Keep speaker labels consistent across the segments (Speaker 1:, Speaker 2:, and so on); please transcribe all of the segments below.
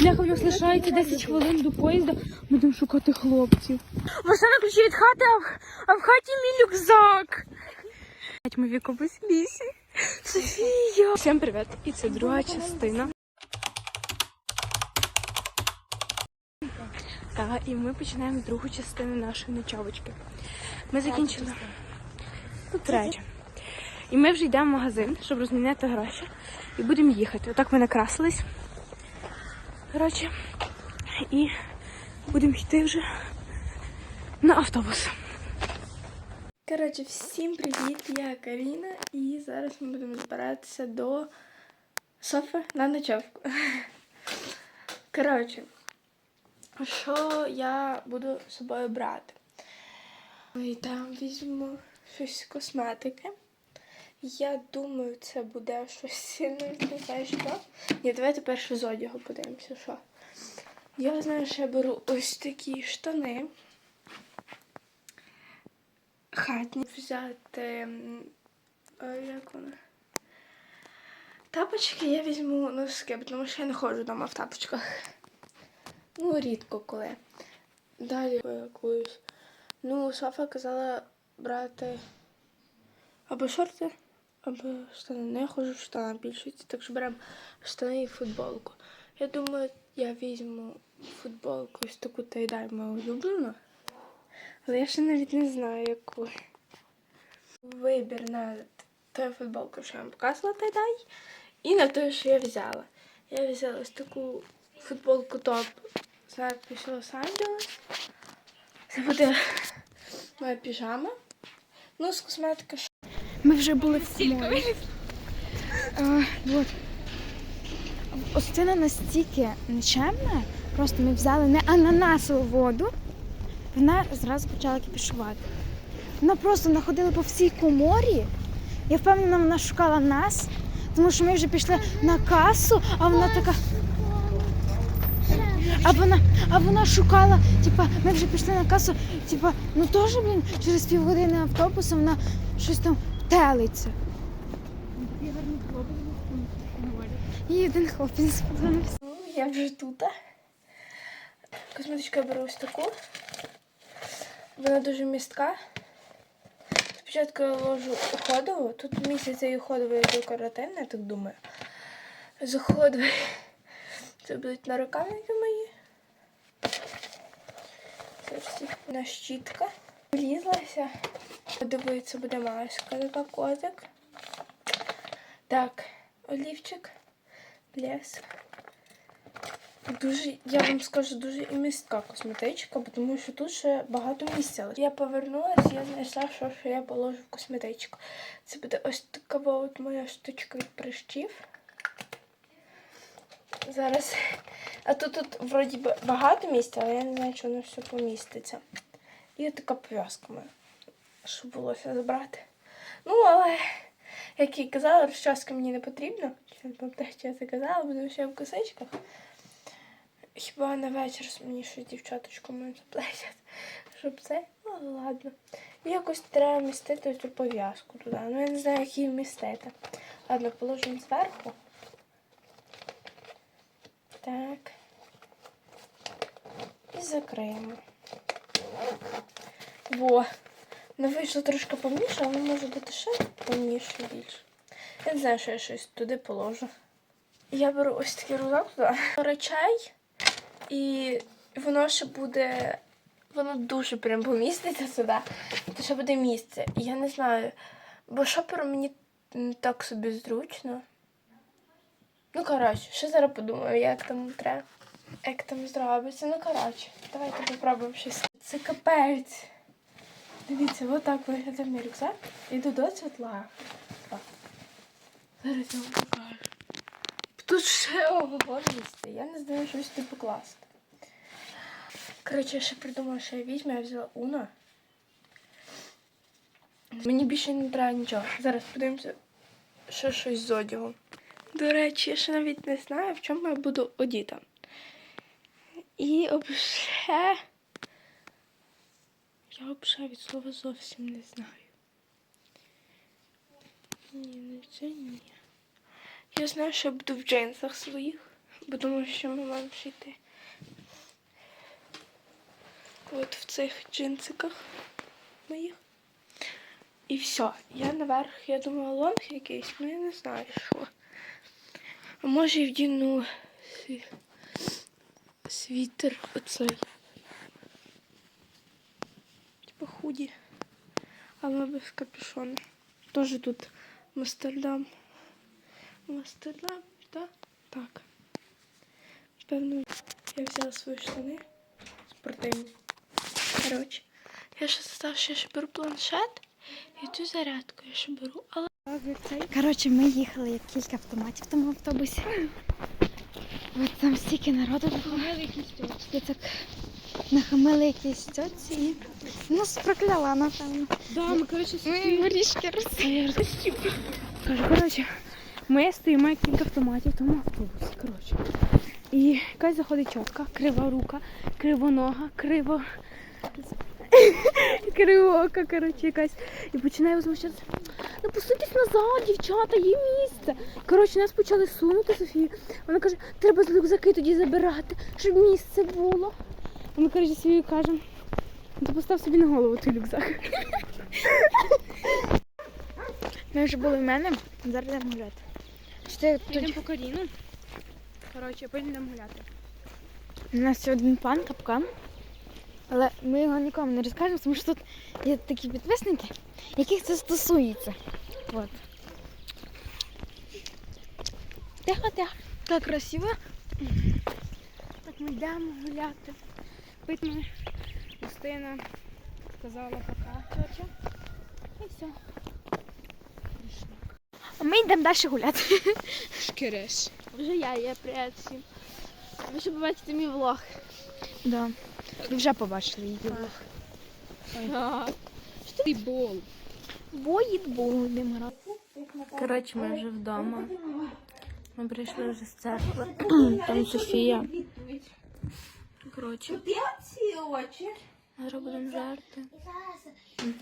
Speaker 1: Бляха, у лишається 10 хвилин до поїзда. Будемо шукати хлопців. Машина ключі від хати, а в, а в хаті мій рюкзак. Ми в якомусь лісі. Софія. Всім привіт. І це друга частина. Так, і ми починаємо другу частину нашої ночовочки. Ми закінчили. Тут третя. І ми вже йдемо в магазин, щоб розміняти гроші. І будемо їхати. Отак ми накрасились. Коротше. І будемо йти вже на автобус. Коротше, всім привіт! Я Каріна, і зараз ми будемо збиратися до Софи на ночовку. Коротше, що я буду з собою брати? І там візьму щось з косметики. Я думаю, це буде щось не знаю що. Ні, давайте перше з одягу подивимося, що. Я знаю, що я беру ось такі штани. Хатні взяти. а, як вони? Тапочки я візьму носки, тому що я не ходжу вдома в тапочках. Ну, рідко коли. Далі якусь. Ну, Софа казала брати або шорти, або штани. Не ходжу в штанах більшості, так що беремо штани і футболку. Я думаю, я візьму футболку ось таку та й дай мою улюблену. Але я ще навіть не знаю, яку. Вибір на ту футболку, що я вам показувала тай-дай, і на ту, що я взяла. Я взяла ось таку футболку топ з надписью Лос-Анджелес. Це буде моя піжама. Ну, з косметики. Ми вже були в морі. А, вот. Остина настільки нечемна, просто ми взяли не ананасову воду, вона зразу почала кипішувати. Вона просто находила по всій коморі. Я впевнена, вона шукала нас, тому що ми вже пішли на касу, а вона така. А вона, а вона шукала, типа, ми вже пішли на касу, типа, ну теж, блін, через півгодини автобусом вона щось там телиться. І хлопець сподобався. Я вже тут. Косметичку я беру ось таку. Вона дуже містка. Спочатку я ложу уходову. Тут місяць і уходову я декоративна, я так думаю. З це будуть нарукавники мої. Це всі на щітка. Влізлася. Дивиться, буде маска така котик. Так, олівчик, блеск. Дуже, я вам скажу, дуже і містка косметичка, тому що тут ще багато місця. Я повернулася, я знайшла, що, що я положу в косметичку. Це буде ось така от моя штучка від прищів. Зараз. А тут, тут вроді багато місця, але я не знаю, чи воно все поміститься. І така пов'язка моя, щоб булося забрати. Ну, але, як і казала, розчаска мені не потрібна. Пам'ятаю, що я це буду ще в косичках. Хіба на вечір мені щось дівчаточку мою заплетять, щоб це, ну ладно. І якось треба містити цю пов'язку туди. Ну я не знаю, як її вмістити. Ладно, положимо зверху. Так. І закриємо. Во. Не вийшло трошки повніше, але може бути ще повніше більше. Я не знаю, що я щось туди положу. Я беру ось такий рюкзак туди. Речей. І воно ще буде. Воно дуже прям поміститься сюди. То ще буде місце. Я не знаю. Бо шоперу мені так собі зручно. Ну, коротше, ще зараз подумаю, як там треба. Як там зробиться. Ну, коротше, давайте попробуємо щось. Це капець. Дивіться, отак виглядає мій рюкзак. Іду до світла. Зараз я вам покажу. Тут ще ого. Я не знаю, щось тут покласти. Коротше, я ще придумала, що я візьму, я взяла Уно. Мені більше не треба нічого. Зараз подивимося, ще щось з одягу. До речі, я ще навіть не знаю, в чому я буду одіта. І обше. Я обше від слова зовсім не знаю. Ні, не це ні. Я знаю, що я буду в джинсах своїх. Бо думаю, що ми маємо ще йти. От в цих джинсиках моїх. І все. Я наверх, я думала, лонг якийсь, ну я не знаю що. А може і вдіну світер оцей. Худі. Але без капюшона. Тоже тут Амстердам. Амстердам, так? Так. Певно, я взяла свої штани спортивні. Коротше, я ще став, що я ще беру планшет і ту зарядку я ще беру, але
Speaker 2: Коротше, ми їхали як кілька автоматів в тому автобусі. От там стільки народу було. І так нахамили якісь тьоці і нас прокляла, напевно.
Speaker 1: да, ми коротше
Speaker 2: Ми горішки.
Speaker 1: Кажу, коротше, ми стоїмо як кілька автоматів тому автобусі. Коротше. І якась заходить чотка, крива рука, кривонога, криво. Кривока, коротше, якась. І починає возмущатися. Ну пуститесь назад, дівчата, є місце. Коротше, нас почали сунути Софію. Вона каже, треба з рюкзаки тоді забирати, щоб місце було. Ми, коротше, Софію кажемо, «Ну, то постав собі на голову той рюкзак.
Speaker 2: Ми вже були в мене, зараз йдемо гуляти. Чи ти тут?
Speaker 1: По Каріну. Коротше, потім йдемо гуляти.
Speaker 2: У нас є один пан капкан. Але ми його нікому не розкажемо, тому що тут є такі підписники, яких це стосується. От. Тихо, тихо. Так красиво.
Speaker 1: Так ми йдемо гуляти. Пить ми. Юстина сказала пока. Тьотя. І все.
Speaker 2: А ми йдемо далі гуляти.
Speaker 1: Шкереш. Вже я є привіт всім. Ви ще побачите мій влог.
Speaker 2: Да. Ви вже побачили її.
Speaker 1: Що ти бол?
Speaker 2: Воїтбол йдемо грати.
Speaker 1: Коротше, ми вже вдома. Ми прийшли вже з церкви. Там Софія. Коротше. Зараз будемо жарти.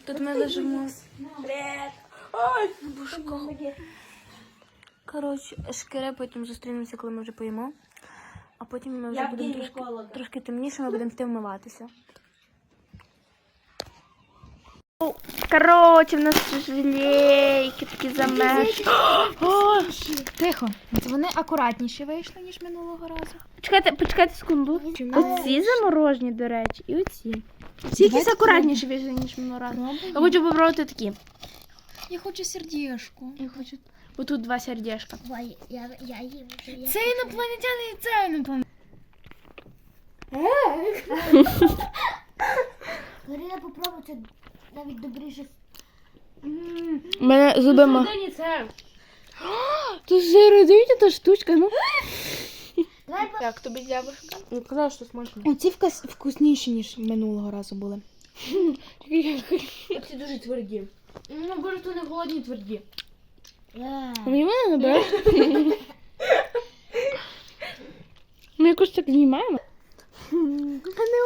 Speaker 1: Тут ми лежимо. Ой, бушко. Коротше, шкире, потім зустрінемося, коли ми вже поїмо. А потім ми вже будемо трошки, трошки темніше, ми будемо йти вмиватися. Коротше, в нас желейки такі замеш.
Speaker 2: Тихо. Вони акуратніші вийшли, ніж минулого разу.
Speaker 1: Почекайте, почекайте секунду. Оці заморожені, до речі, і оці. Ці якісь акуратніші вийшли, ніж минулого разу. Я хочу попробувати такі.
Speaker 2: Я хочу сердешку.
Speaker 1: Я хочу. Бо тут два сердечка.
Speaker 3: Ой, я, я їм я.
Speaker 2: Це інопланетяни і це інопланетяни.
Speaker 3: Марина, попробуй, це навіть добріше.
Speaker 1: Мене зуби ма. Тут середині та штучка, ну. Як тобі дябушка? Ну, казав, що смачно.
Speaker 2: Оці вкус, вкусніші, ніж минулого разу були.
Speaker 1: Ці дуже тверді.
Speaker 2: Ну, боже, то не голодні тверді.
Speaker 3: Е,
Speaker 1: Мені мене набереш? Ми якось так знімаємо.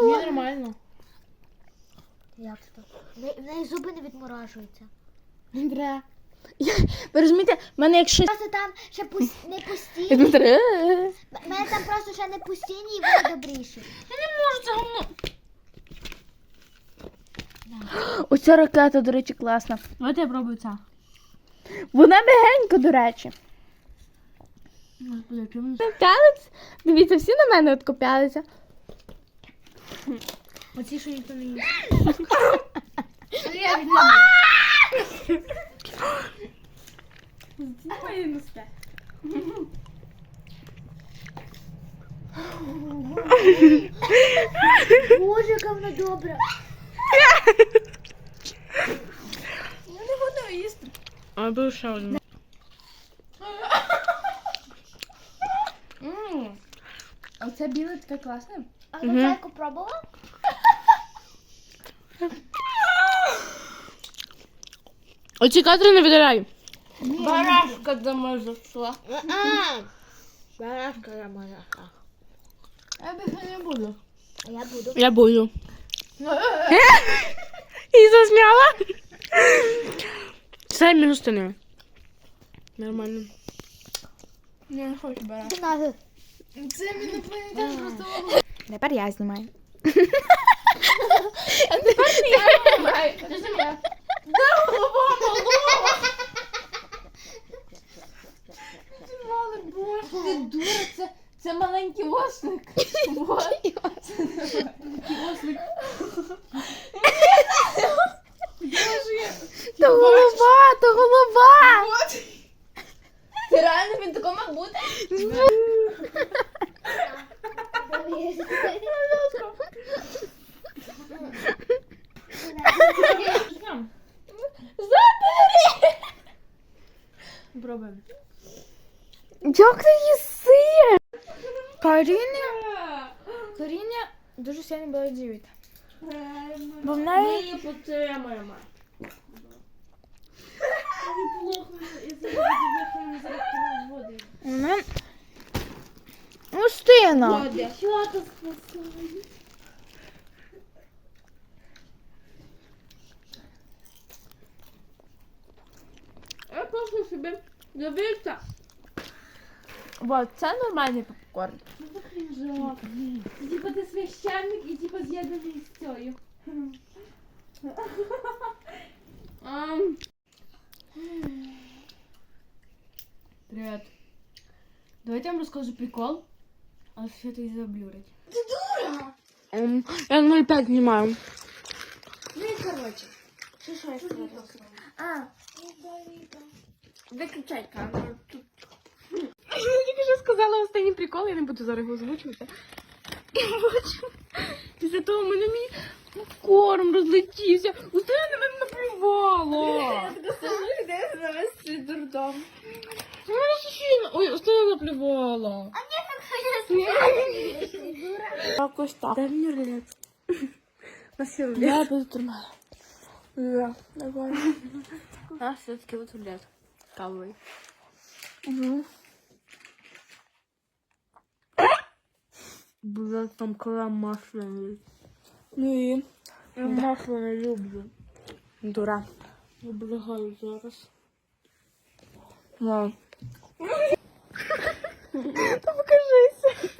Speaker 2: Нормально.
Speaker 3: Як це? В в неї зуби не відморажуються.
Speaker 2: Не треба.
Speaker 1: Ви розумієте, в мене якщо.
Speaker 3: Просто там ще пус... не постійні.
Speaker 1: Не треба.
Speaker 3: В мене там просто ще не постійні і вони добріші.
Speaker 1: Оця ракета, до речі, класна.
Speaker 2: Давайте я пробую це.
Speaker 1: Вона мягенька, до речі. Пялець? Дивіться, всі на мене от копялися.
Speaker 2: Оці, що ніхто не їсть.
Speaker 3: Боже, яка вона добра.
Speaker 1: А був ще один.
Speaker 2: А це біле таке класне.
Speaker 3: А зайку пробувала?
Speaker 1: Оці кадри не видаляй. Барашка дома зайшла.
Speaker 3: Барашка маляха.
Speaker 2: Я більше не буду.
Speaker 3: Я буду.
Speaker 1: Я буду. І засмяла. Це мінус тини. Нормально.
Speaker 2: Я не хочу барашка.
Speaker 4: Це інопланетян просто
Speaker 2: Тепер я знімаю.
Speaker 4: Ти. Ти дура, це, це маленький ослик. Вот. Це маленький ослик.
Speaker 2: То голова, то голова!
Speaker 4: Вот. Це реально він тако мав бути? Забери! Пробуємо.
Speaker 2: Як ти їси? Каріна, Каріна дуже сильно болить живіт. Бо в неї-
Speaker 4: Ми її потримаємо. Мені плохо, я зараз виїхала, зараз води.
Speaker 2: Вона Устина.
Speaker 4: Води. Чата спасає. Я просто собі дивився. Вот, це нормальний попкорн. Ну крінжок. Типа ти священник і типа з'єднаний з цією. Ам. Привет. Давайте я вам расскажу прикол, а все это изоблюрить. Я 0,5 снимаю.
Speaker 1: Ну і коротше. Що що я сказала? А,
Speaker 4: Виключай камеру. Я тільки що сказала останній прикол, я не буду зараз його озвучувати. Після того в мене мій корм розлетівся. Усе на мене наплювало. Я така сижу, де зараз цей дурдом. Ну, Софіна, ой. Якось так. Дай мені рулет. Я буду тримати. Да, давай. А, все-таки вот рулет. Кавовый. Угу. Блядь, там крем масляный. Ну и? Я масло не люблю. Дура. Облягаю зараз. Та покажися.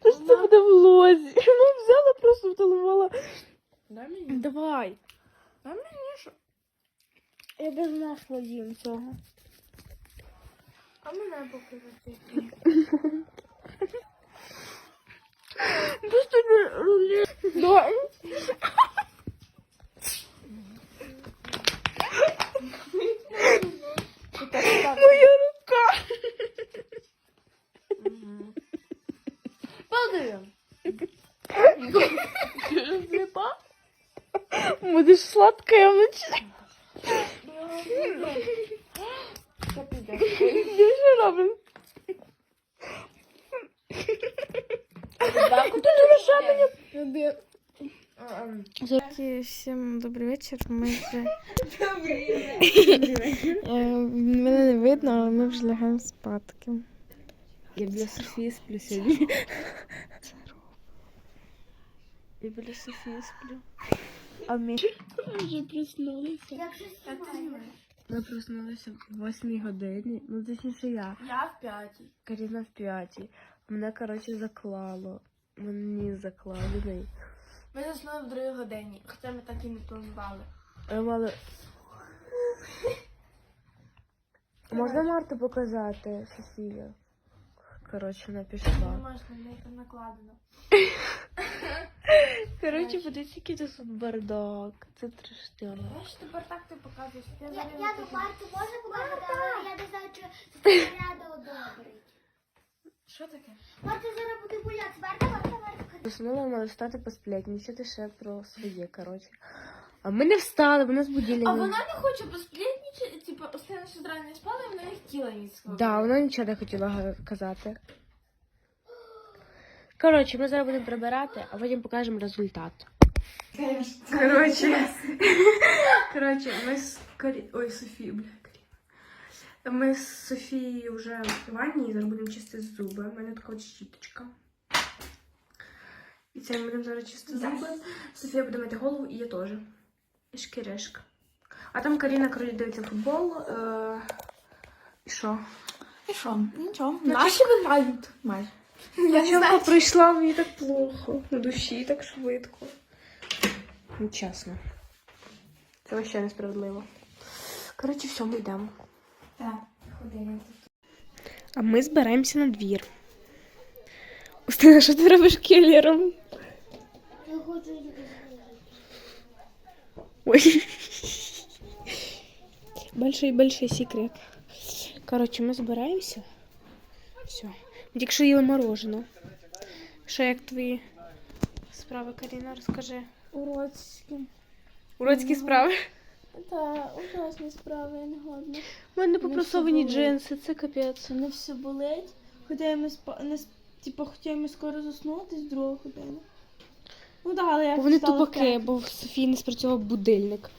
Speaker 4: Та ж це буде в лозі. Ну взяла, просто вталувала. Дай мені. Давай. Дай мені що. Я без масла їм цього. А мене покажи. Просто не рулет. Да. Моя рука. Падаю. Слепа? Будешь сладкая вночі. Я що роблю?
Speaker 2: Всім добрий вечір. Ми вже... Е, Мене не видно, але ми вже лягаємо спадки.
Speaker 4: Я біля Софії сплю сьогодні. Я біля Софії сплю. А ми вже проснулися. Ми проснулися в 8 годині. Ну, точніше я.
Speaker 1: Я в п'ятій.
Speaker 4: Каріна в п'ятій. Мене, коротше, заклало. Мені закладений.
Speaker 1: Ми заснули в другій годині, хоча ми так і не планували.
Speaker 4: Я мала... Можна Марту показати, Софія? Коротше, вона
Speaker 1: Не можна, неї там накладено.
Speaker 4: Коротше, подивіться, який тут бардак. Це трештяно.
Speaker 1: Я ж тепер так ти показуєш. Я,
Speaker 3: Я, до. Марти можу показати, але я не знаю, чи це одобрить.
Speaker 1: Що таке?
Speaker 3: Марта зараз буде гуляти. Марта, Марта, Марта.
Speaker 4: Заснула мала встати посплетничати ще про своє, коротше. А ми не встали, бо нас.
Speaker 1: А вона не хоче посплітнічати, типу, останнє з утра не спала, і вона не хотіла їй сказати.
Speaker 4: Да, вона нічого не хотіла казати. Коротше, ми зараз будемо прибирати, а потім покажемо результат. Коротше, коротше, ми з. Ой, Софії, бля, Каріна. Ми з Софією вже в ванні і зараз будемо чистити зуби. У мене така от щіточка. І це ми будемо зараз чистити зуби. Софія буде мити голову і я теж. І шкіришка. А там Каріна, коротше, дивиться футбол. Е... І що?
Speaker 1: І що? Нічого. Наші виграють майже. Я
Speaker 4: Чому прийшла, мені так плохо. На душі так швидко. Нечесно. Це вообще несправедливо. Коротше, все, ми йдемо.
Speaker 1: Так, ходимо.
Speaker 4: А ми збираємося на двір. Устина, що ти робиш кілером?
Speaker 5: Я хочу.
Speaker 4: Ой. Большой-большой секрет. Коротше, ми збираємося. Все. Тільки їли мороженое. Що як твої справи, Каріна, розкажи.
Speaker 1: Уродські.
Speaker 4: Уродські справи.
Speaker 1: Та, ужасні справи, я не годна.
Speaker 4: У мене попрасовані
Speaker 1: болить.
Speaker 4: джинси, це капець.
Speaker 1: Мене все болить. Хоча ми спа... не... типу, хотіли ми скоро заснути з другої години. Ну так, але я
Speaker 4: Бо вони тупаки, бо в Софії не спрацював будильник.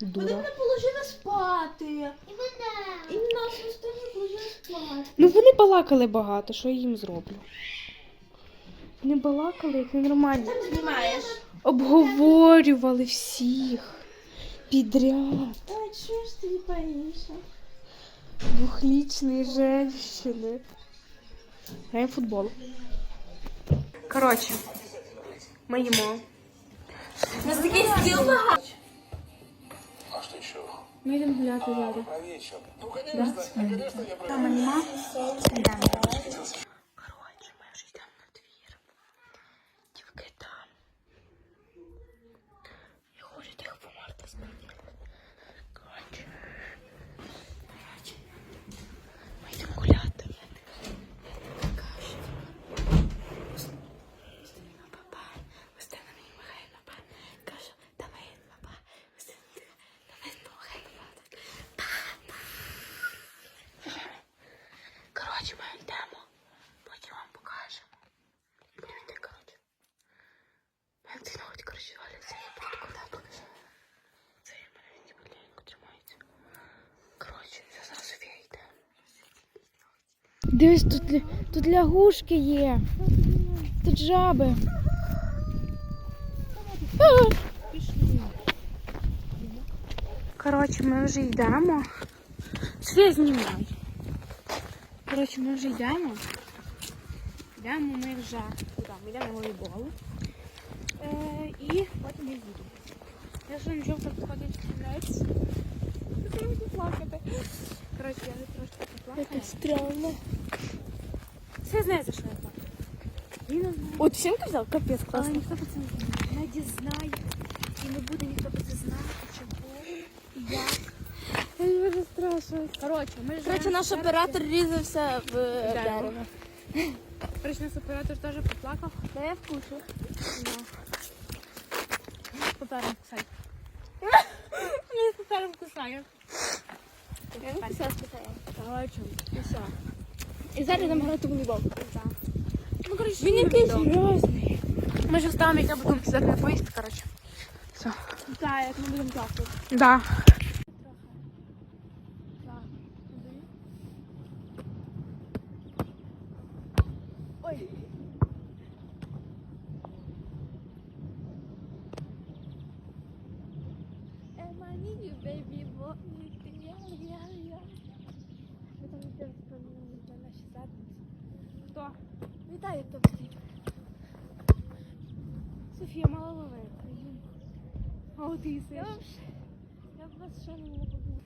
Speaker 1: Вони мене положили спати.
Speaker 5: І мене.
Speaker 1: І нас останні положили спати.
Speaker 4: Ну вони балакали багато, що я їм зроблю. Вони балакали, як ненормально.
Speaker 1: Знімаєш?
Speaker 4: Обговорювали всіх підряд.
Speaker 1: Ой, що ж ти не боїшся?
Speaker 4: Двухлічної женщини. Граємо в футбол. Коротше, ми їмо.
Speaker 1: У нас такий стіл багато.
Speaker 6: А что еще?
Speaker 1: Ми йдемо гуляти зараз.
Speaker 6: Про вечер. Ну, конечно, конечно, я про
Speaker 4: Коротше, ми вже йдемо на двір. Тільки там. Я хочу тих помарти змінити. Коротше. Коротше. Ми йдемо гуляти. Кажуть. Устина папа. Устина мені махає на па. Кажу, давай папа. Устина давай помахай на па. Коротше, ми йдемо. Потім вам покажемо. Будемо йти, коротше. Як ти навіть, коротше, Валя, це я буду кудати. Це я мене він маленько тримається. Коротше, це зараз Софія йде.
Speaker 2: Дивись, тут, тут лягушки є. Тут жаби.
Speaker 4: Коротше, ми вже йдемо. Софія, знімай. Коротше, ми вже йдемо. Йдемо ми вже. Ми йдемо волейбол. Е, і потім я їду. Я вже нічого підходить кінець. Коротше, я вже трошки поплакала.
Speaker 1: стрьомно.
Speaker 4: Все знає, за що я плакала. Він не знає.
Speaker 1: От всім казав? Капець
Speaker 4: Але
Speaker 1: класно.
Speaker 4: ніхто про це не знає. Не дізнає. І не буде ніхто про це знати, чого і як. Я дуже страшно. Коротше, ми ж
Speaker 1: Коротше, наш оператор різався в дерево.
Speaker 4: Коротше, наш оператор теж поплакав.
Speaker 1: Та я вкушу.
Speaker 4: Папером кусай. Він папером кусає.
Speaker 1: Я не все спитаю.
Speaker 4: Коротше, і
Speaker 1: зараз нам грати волейбол.
Speaker 4: Ну, коротше,
Speaker 1: Він якийсь грозний.
Speaker 4: Ми ж ставимо, як я буду писати на поїзд, коротше. Все.
Speaker 1: Так, як ми будемо завтра.
Speaker 4: Да.
Speaker 1: Вітаю, хто всіх.
Speaker 4: Софія мала ловити. А от і
Speaker 1: Я б я б вас ще не побула.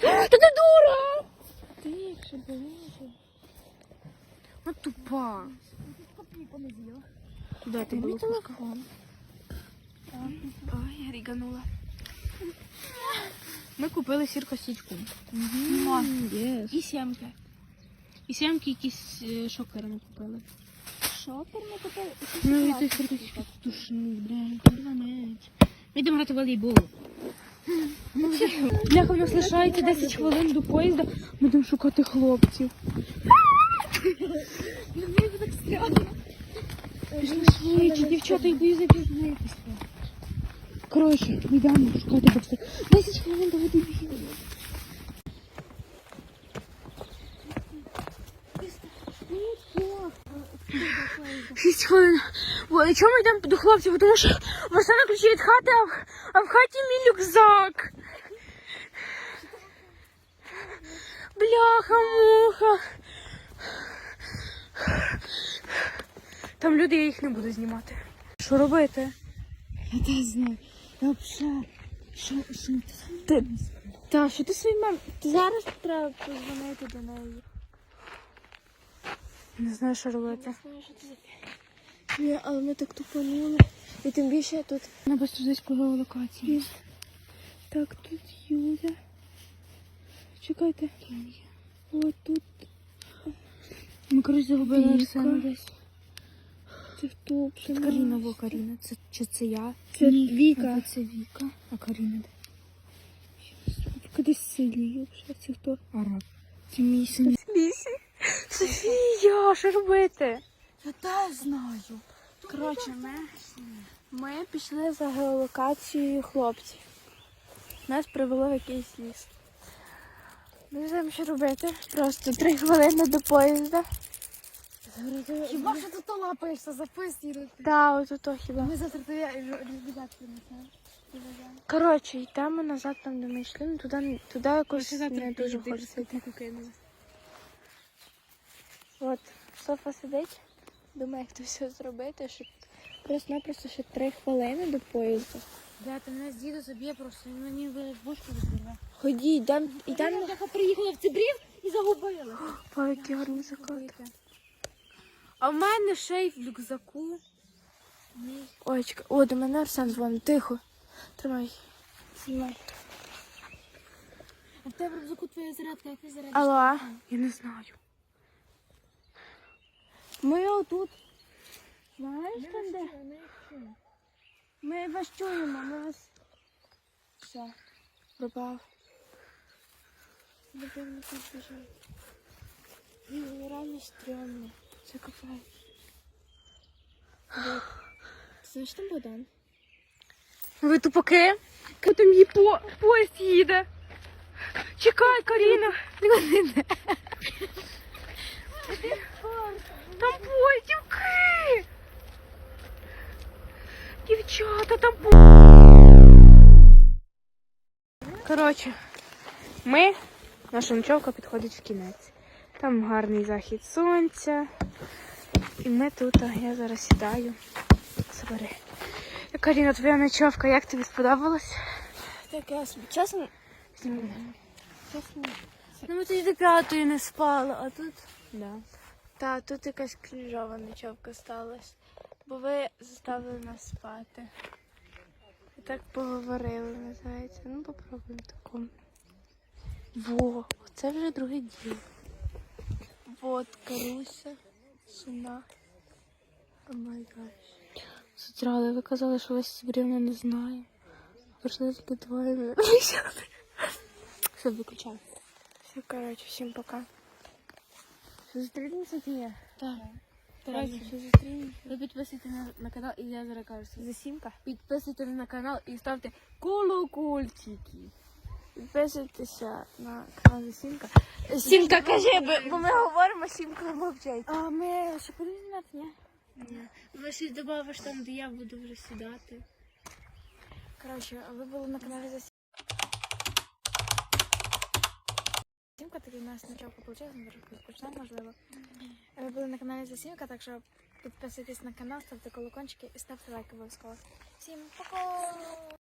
Speaker 4: Та ти дура!
Speaker 1: Тихше, боліше.
Speaker 4: Ну тупа.
Speaker 1: Копійку не з'їла.
Speaker 4: Де ти
Speaker 1: Мій
Speaker 4: була?
Speaker 1: телефон.
Speaker 4: Ой, я ріганула. Ми купили сіркосічку.
Speaker 1: І сімки.
Speaker 4: І сямки якісь е, шокери ми купили.
Speaker 1: Шокер ми купили.
Speaker 4: Ну і той сіркосічку тушний, блядь, меч. Ми йдемо грати в волейбол. Бляха, в нас лишається 10 хвилин до поїзда. Ми йдемо шукати хлопців. Пішли швидше, дівчата, я боюсь запізнитися. Коротше, ми йдемо шукати хлопців. 10 хвилин до води бігли. 6 хвилин. Бо і чому ми йдемо до хлопців? Тому що Варсана ключі від хати, а в, а в хаті мій рюкзак. Бляха, муха. Там люди, я їх не буду знімати. Що робити?
Speaker 2: Я не знаю. Взагалі. Що, що
Speaker 4: Ти, та, що ти своїй мамі? Ти зараз треба позвонити до неї. Не знаю, що робити.
Speaker 1: Ні, але ми так тупанули. І тим більше тут.
Speaker 4: Десь по геолокації.
Speaker 1: Так, тут Юля. Чекайте. О, тут
Speaker 4: Ми, коротше, загубили. Арсена десь.
Speaker 1: Це хто?
Speaker 4: Це Каріна, бо Каріна. Це, чи це я?
Speaker 1: Це Віка.
Speaker 4: А це Віка. А Каріна де?
Speaker 1: Кудись в селі. взагалі. Це хто?
Speaker 4: Араб. Це мій син. Софія, що робити?
Speaker 2: Я теж знаю.
Speaker 1: Коротше, ми, ми пішли за геолокацією хлопців. Нас привело в якийсь ліс. Не знаємо, що робити. Просто три хвилини до поїзда.
Speaker 2: Хіба що ти то лапаєшся, записуй.
Speaker 1: Та, от ото хіба.
Speaker 2: Ми завтра тобі рюкзак принесемо.
Speaker 1: Коротше, йдемо назад там, де ми йшли, ну туди, туди якось не дуже хочеться йти. От, Софа сидить, думає, як це все зробити, щоб просто-напросто ще три хвилини до поїзду.
Speaker 2: Бля, ти мене з діду заб'є просто, він мені бушку розбиве.
Speaker 1: Ході, йдемо.
Speaker 2: Я приїхала в Цибрів і загубила.
Speaker 1: По які гарні заклади.
Speaker 4: А в мене ще й в рюкзаку.
Speaker 1: Ой, чекай. О, до мене Арсен дзвонить. Тихо. Тримай. Знімай.
Speaker 2: А в тебе в рюкзаку твоя зарядка, як ти зарядиш?
Speaker 1: Алло.
Speaker 4: Я не знаю.
Speaker 1: Ми отут. Знаєш там де? Ми вас чуємо, ми вас. Все. Пропав. Напевно, тут біжав. Він реально стрьомний. Ти Знаєш там Богдан?
Speaker 4: Ви тупаки? Там її по... поїзд їде. Чекай, Каріна. Там поїзд, дівки. Дівчата, там Коротше, ми, наша ночовка підходить в кінець. Там гарний захід сонця. І ми тут, а я зараз сідаю. Забери. Каріна, твоя ночовка, як тобі сподобалось?
Speaker 1: Таке собі. Чесно, чесно.
Speaker 4: Ну ми тоді до п'ятої не спали, а тут. Да.
Speaker 1: Та тут якась крінжова ночовка сталася. Бо ви заставили нас спати. І так поговорили, називається. Ну, попробуємо такому. Во, це вже другий день. Вот, Каруся, Суна. О май гаш.
Speaker 4: Здрали, ви казали, що вас Сібрівна не знає. Прийшли тільки двоє. Все, виключай.
Speaker 1: Все, коротше, всім пока.
Speaker 4: Зустрінемося ти є?
Speaker 1: Так. Зустрінемося.
Speaker 4: ви підписуйтесь на, на канал, і я зараз кажу.
Speaker 1: За сімка.
Speaker 4: Підписуйтесь на канал і ставте колокольчики.
Speaker 1: Підписуйтеся на канал сімка. Сімка каже, бо- ми говоримо, сімка мовчать.
Speaker 4: А ми ще будемо знімати, ні? Ви ще додавиш там, де я буду вже сідати.
Speaker 2: Коротше, ви були на каналі за Сімка, такий у нас ночовка вийшла, ми трохи скучна, можливо. Ви були на каналі за Сімка, так що підписуйтесь на канал, ставте колокольчики і ставте лайк обов'язково. Всім пока!